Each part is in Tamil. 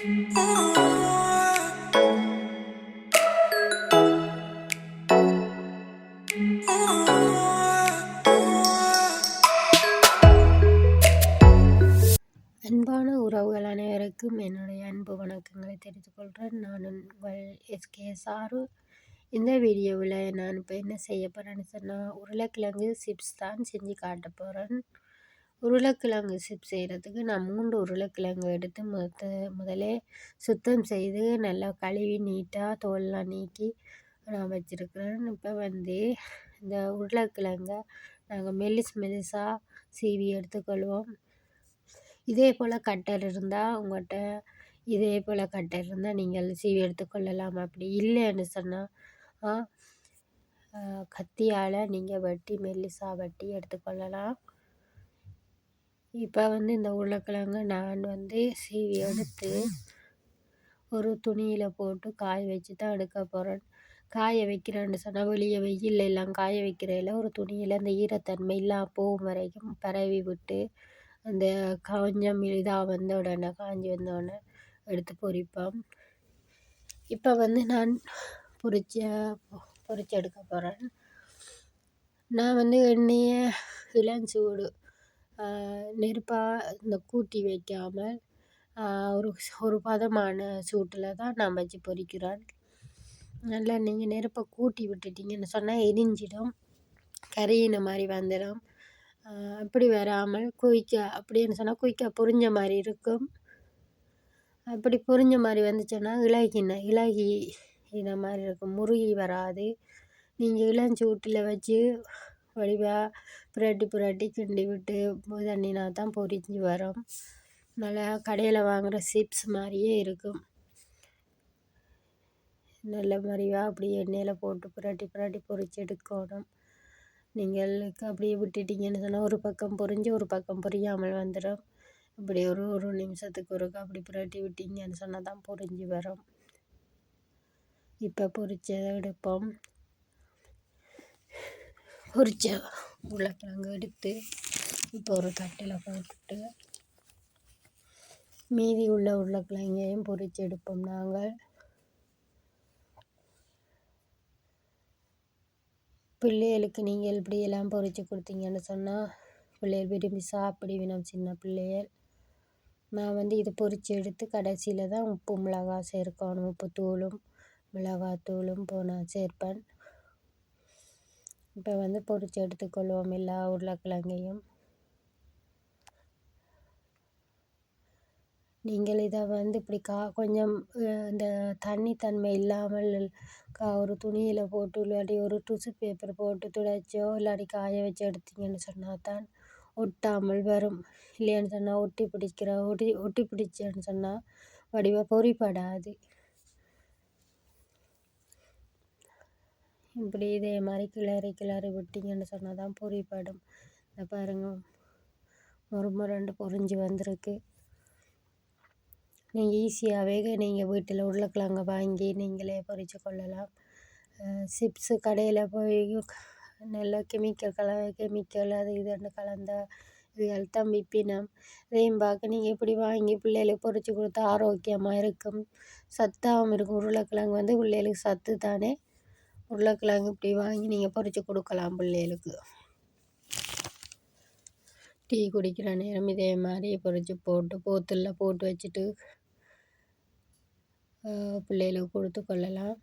அன்பான உறவுகள் அனைவருக்கும் என்னுடைய அன்பு வணக்கங்களை தெரிந்து கொள்கிறேன். நான் உங்கள் எஸ்கே சாரு. இந்த வீடியோவில் நான் இப்போ என்ன செய்ய போகிறேன்னு சொன்னால் உருளைக்கிழங்கு சிப்ஸ் தான் செஞ்சு காட்ட போகிறேன். உருளைக்கிழங்கு சிப்ஸ் செய்கிறதுக்கு நான் மூன்று உருளைக்கிழங்கு எடுத்து முத முதலே சுத்தம் செய்து நல்லா கழுவி நீட்டாக தோல்லாம் நீக்கி நான் வச்சுருக்கிறேன். இப்போ வந்து இந்த உருளைக்கிழங்கை நாங்கள் மெல்லிஸ் மெல்லிஸாக சீவி எடுத்துக்கொள்வோம். இதே போல் கட்டர் இருந்தால் உங்கள்கிட்ட இதே போல் கட்டர் இருந்தால் நீங்கள் சீவி எடுத்துக்கொள்ளலாம். அப்படி இல்லைன்னு சொன்னால் கத்தியால் நீங்கள் வெட்டி மெல்லிசாக வெட்டி எடுத்துக்கொள்ளலாம். இப்போ வந்து இந்த உருளைக்கிழங்கு நான் வந்து சீவி எடுத்து ஒரு துணியில் போட்டு காய வச்சு தான் எடுக்க போகிறேன் காய வைக்கிறேன்னு சொன்னால் வெளியே வெயில் எல்லாம் காய வைக்கிறதில் ஒரு துணியில் அந்த ஈரத்தன்மை எல்லாம் போகும் வரைக்கும் பரவி விட்டு அந்த காஞ்சம் இதாக வந்த உடனே காஞ்சி வந்த உடனே எடுத்து பொரிப்போம் இப்போ வந்து நான் பொரிச்ச பொறிச்சு எடுக்க போகிறேன் நான் வந்து எண்ணெயை இளஞ்சூடு நெருப்பாக இந்த கூட்டி வைக்காமல் ஒரு ஒரு பதமான சூட்டில் தான் நான் வச்சு பொரிக்கிறேன். நல்லா நீங்கள் நெருப்பை கூட்டி விட்டுட்டிங்கன்னு சொன்னால் எரிஞ்சிடும். கரியின மாதிரி வந்துடும் அப்படி வராமல் குயிக்கா அப்படின்னு சொன்னால் குயிக்கா பொரிஞ்ச மாதிரி இருக்கும். அப்படி பொரிஞ்ச மாதிரி வந்துச்சுன்னா இலகின இலகி இந்த மாதிரி இருக்கும். முருகி வராது. நீங்கள் இளஞ்சூட்டில் வச்சு வடிவாக புரட்டி புரட்டி கிண்டி விட்டு தண்ணினா தான் பொரிஞ்சு வரும். நல்லா கடையில் வாங்குகிற சிப்ஸ் மாதிரியே இருக்கும். நல்ல மாதிரியாக அப்படியே எண்ணெயில் போட்டு புரட்டி புரட்டி பொரிச்சு எடுக்கணும். நீங்கள் அப்படியே விட்டுட்டிங்கன்னு சொன்னால் ஒரு பக்கம் பொரிஞ்சு ஒரு பக்கம் பொரியாமல் வந்துடும் இப்படி ஒரு ஒரு நிமிஷத்துக்கு ஒருக்கா அப்படி புரட்டி விட்டீங்கன்னு சொன்னால் தான் பொரிஞ்சு வரும். இப்போ பொரிச்சதை எடுப்போம். பொரிச்ச உருளைக்கிழங்கு எடுத்து இப்போ ஒரு தட்டில் போட்டுட்டு மீதி உள்ள உருளைக்கிழங்கையும் பொரிச்சு எடுப்போம் நாங்கள். பிள்ளைகளுக்கு நீங்கள் இப்படியெல்லாம் பொரித்து கொடுத்தீங்கன்னு சொன்னால் பிள்ளைகள் விரும்பி சாப்பிடுவினோம் சின்ன பிள்ளைகள். நான் வந்து இதை பொரித்து எடுத்து கடைசியில் தான் உப்பு மிளகாய் சேர்க்கணும். உப்பு தூளும் மிளகாத்தூளும் போ நான் சேர்ப்பேன். இப்போ வந்து பொறிச்சு எடுத்துக்கொள்வோம் எல்லா உருளைக்கிழங்கையும். நீங்கள் இதை வந்து இப்படி கா கொஞ்சம் இந்த தண்ணி தன்மை இல்லாமல் கா ஒரு துணியில் போட்டு இல்லாட்டி ஒரு டிஷ்யூ பேப்பர் போட்டு துடைச்சோ இல்லாட்டி காய வச்சு எடுத்தீங்கன்னு சொன்னால் தான் ஒட்டாமல் வரும். இல்லைன்னு சொன்னால் ஒட்டி பிடிக்கிற ஒட்டி ஒட்டி பிடிச்சேன்னு சொன்னால் வடிவாக பொறிப்படாது. இப்படி இதே மாதிரி கிளறி கிளறி விட்டிங்கன்னு சொன்னால் தான் பொறிப்படும் இந்த பாருங்கள் ஒரு ரெண்டு பொறிஞ்சு வந்திருக்கு. நீங்கள் ஈஸியாகவே நீங்கள் வீட்டில் உருளைக்கிழங்க வாங்கி நீங்களே பொரித்து கொள்ளலாம். சிப்ஸு கடையில் போய் நல்ல கெமிக்கல் கல கெமிக்கல் அது இதுன்னு கலந்த இதுகள் தான் விற்பினம் இதையும் பார்க்க நீங்கள் இப்படி வாங்கி பிள்ளைகளுக்கு பொரித்து கொடுத்தா ஆரோக்கியமாக இருக்கும். சத்தாகவும் இருக்கும். உருளைக்கிழங்கு வந்து பிள்ளைகளுக்கு சத்து தானே. உருளைக்கிழங்கு இப்படி வாங்கி நீங்கள் பொறித்து கொடுக்கலாம் பிள்ளைகளுக்கு. டீ குடிக்கிற நேரம் இதே மாதிரி பொரித்து போட்டு போத்தில் போட்டு வச்சுட்டு பிள்ளைகளுக்கு கொடுத்து கொள்ளலாம்.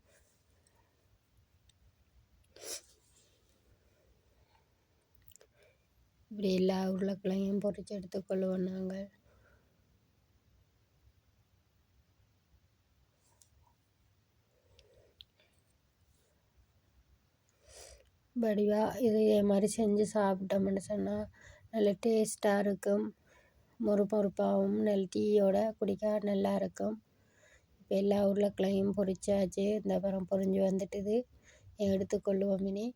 இப்படி எல்லா உருளைக்கிழங்கையும் பொறிச்சு எடுத்துக்கொள்வோம் நாங்கள். வடிவாக இதே மாதிரி செஞ்சு சாப்பிட்டோம்னு சொன்னால் நல்ல டேஸ்ட்டாக இருக்கும். மொறு மொறுப்பாகவும் நல்ல டீயோட குடிக்க நல்லா இருக்கும். இப்போ எல்லா உருளைக்கிழங்கையும் பொரிச்சாச்சு. இந்த அப்புறம் பொரிஞ்சு வந்துட்டுது. எடுத்துக்கொள்ளுவோம் இனி.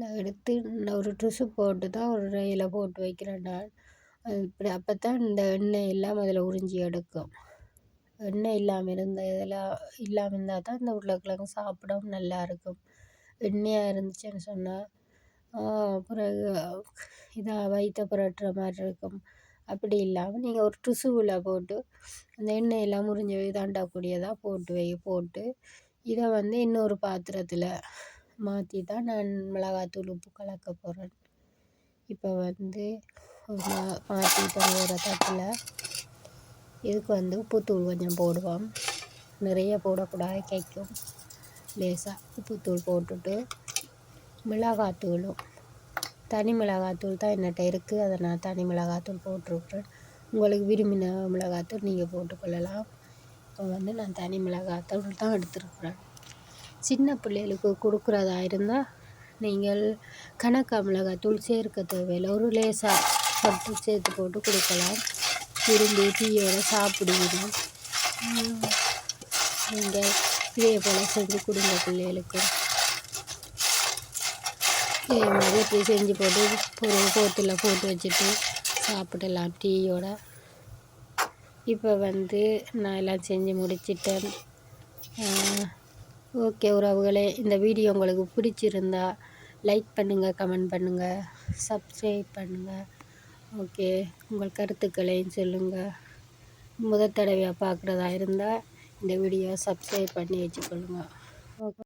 நான் எடுத்து ஒரு ட்ரெஸ்ஸு போட்டு தான் ஒரு ரயில போட்டு வைக்கிறேன் நான். இப்படி அப்போ தான் இந்த எண்ணெய் எல்லாம் அதில் உறிஞ்சி எடுக்கும். எண்ணெய் இல்லாமல் இருந்த இதெல்லாம் இல்லாமல் இருந்தால் தான் இந்த உருளைக்கிழங்கு சாப்பிடவும் நல்லா இருக்கும். எண்ணெயாக இருந்துச்சுன்னு சொன்னால் பிறகு இதாக வயிற்றை புரட்டுற மாதிரி இருக்கும். அப்படி இல்லாமல் நீங்கள் ஒரு டுசுவில் போட்டு அந்த எண்ணெயெல்லாம் முறிஞ்சு இதாண்டக்கூடியதாக போட்டு வை போட்டு இதை வந்து இன்னொரு பாத்திரத்தில் மாற்றி தான் நான் மிளகாத்தூள் உப்பு கலக்க போகிறேன் இப்போ வந்து மாற்றிட்டேன் ஒரு தட்டில். இதுக்கு வந்து உப்புத்தூள் கொஞ்சம் போடுவோம். நிறைய போடக்கூடாது கேட்கும் லேசாக உப்புத்தூள் போட்டுட்டு மிளகாத்தூளும் தனி மிளகாத்தூள் தான் என்னட்ட இருக்குது அதை நான் தனி மிளகாத்தூள் போட்டுருக்குறேன் உங்களுக்கு விரும்பின மிளகாத்தூள் நீங்கள் போட்டுக்கொள்ளலாம். இப்போ வந்து நான் தனி மிளகாத்தூள் தான் எடுத்துருக்குறேன். சின்ன பிள்ளைகளுக்கு கொடுக்குறதா இருந்தால் நீங்கள் கணக்கா மிளகாத்தூள் சேர்க்க தேவையில்லை. ஒரு லேசாக மட்டும் சேர்த்து போட்டு கொடுக்கலாம். விரும்பி டீயோட சாப்பிடுவோம். நீங்கள் இதே போல் செஞ்சு கொடுங்க பிள்ளைகளுக்கு. இதே மாதிரி இப்படி செஞ்சு போட்டு ஒரு போத்தில் போட்டு வச்சுட்டு சாப்பிடலாம் டீயோட. இப்போ வந்து நான் எல்லாம் செஞ்சு முடிச்சிட்டேன். ஓகே உறவுகளே இந்த வீடியோ உங்களுக்கு பிடிச்சிருந்தா லைக் பண்ணுங்கள் கமெண்ட் பண்ணுங்கள் சப்ஸ்கிரைப் பண்ணுங்கள் ஓகே. உங்கள் கருத்துக்களையும் சொல்லுங்கள் முதல் தடவையாக பார்க்குறதா இருந்தால் இந்த வீடியோ சப்ஸ்கிரைப் பண்ணி வச்சுக்கொள்ளுங்க. ஓகே